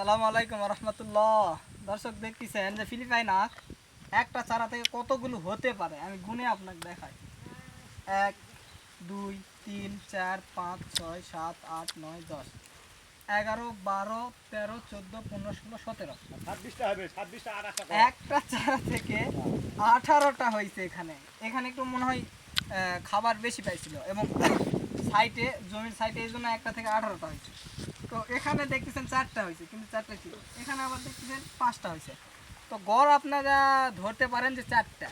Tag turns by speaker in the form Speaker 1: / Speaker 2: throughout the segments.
Speaker 1: আসসালামু আলাইকুম রহমতুল্লাহ দর্শক দেখতেছেন যে ফিলিপাইন আখ একটা চারা থেকে কতগুলো হতে পারে আমি গুনে আপনাকে দেখাই এক দুই তিন চার পাঁচ ছয় সাত আট নয় দশ এগারো বারো তেরো চোদ্দো পনেরো ষোলো সতেরো একটা চারা থেকে আঠারোটা হয়েছে এখানে এখানে একটু মনে হয় খাবার বেশি পাইছিল এবং সাইটে জমির সাইটে এই জন্য একটা থেকে আঠারোটা হয়েছে তো এখানে দেখতেছেন চারটা হয়েছে কিন্তু চারটা ছিল এখানে আবার দেখতেছেন পাঁচটা হয়েছে তো গড় আপনারা ধরতে পারেন যে চারটা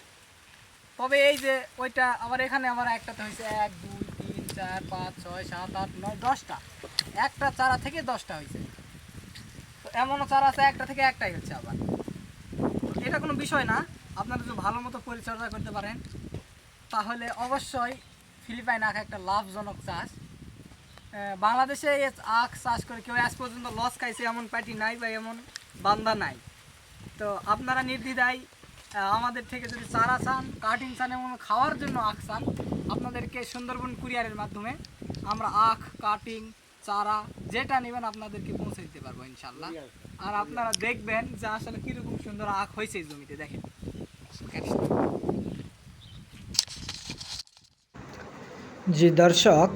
Speaker 1: তবে এই যে ওইটা আবার এখানে আমার একটাতে হয়েছে এক দুই তিন চার পাঁচ ছয় সাত আট নয় দশটা একটা চারা থেকে দশটা হয়েছে তো এমনও চারা আছে একটা থেকে একটাই হচ্ছে আবার এটা কোনো বিষয় না আপনারা যদি ভালো মতো পরিচর্যা করতে পারেন তাহলে অবশ্যই ফিলিপাইন আঁকা একটা লাভজনক চাষ বাংলাদেশে আখ চাষ করে কেউ আজ পর্যন্ত লস খাইছে এমন পার্টি নাই বা এমন বান্দা নাই তো আপনারা নির্দ্বিধায় আমাদের থেকে যদি চারা চান কাটিং চান এবং খাওয়ার জন্য আখ চান আপনাদেরকে সুন্দরবন কুরিয়ারের মাধ্যমে আমরা আখ কাটিং চারা যেটা নেবেন আপনাদেরকে পৌঁছে দিতে পারবো ইনশাল্লাহ আর আপনারা দেখবেন যে আসলে কীরকম সুন্দর আখ হয়েছে জমিতে দেখেন
Speaker 2: জি দর্শক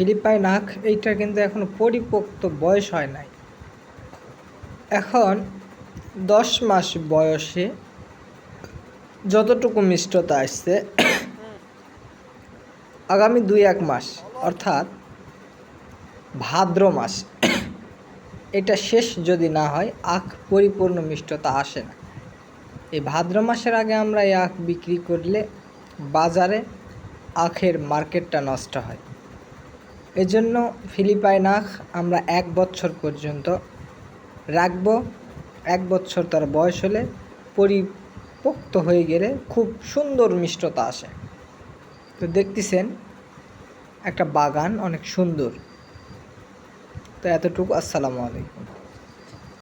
Speaker 2: ফিলিপাইন আখ এইটা কিন্তু এখন পরিপক্ত বয়স হয় নাই এখন দশ মাস বয়সে যতটুকু মিষ্টতা আসছে আগামী দুই এক মাস অর্থাৎ ভাদ্র মাস এটা শেষ যদি না হয় আখ পরিপূর্ণ মিষ্টতা আসে না এই ভাদ্র মাসের আগে আমরা এই আখ বিক্রি করলে বাজারে আখের মার্কেটটা নষ্ট হয় এজন্য ফিলিপাইনাখ আমরা এক বছর পর্যন্ত রাখব এক বছর তার বয়স হলে পরিপক্ত হয়ে গেলে খুব সুন্দর মিষ্টতা আসে তো দেখতেছেন একটা বাগান অনেক সুন্দর তো এতটুকু আসসালামু আলাইকুম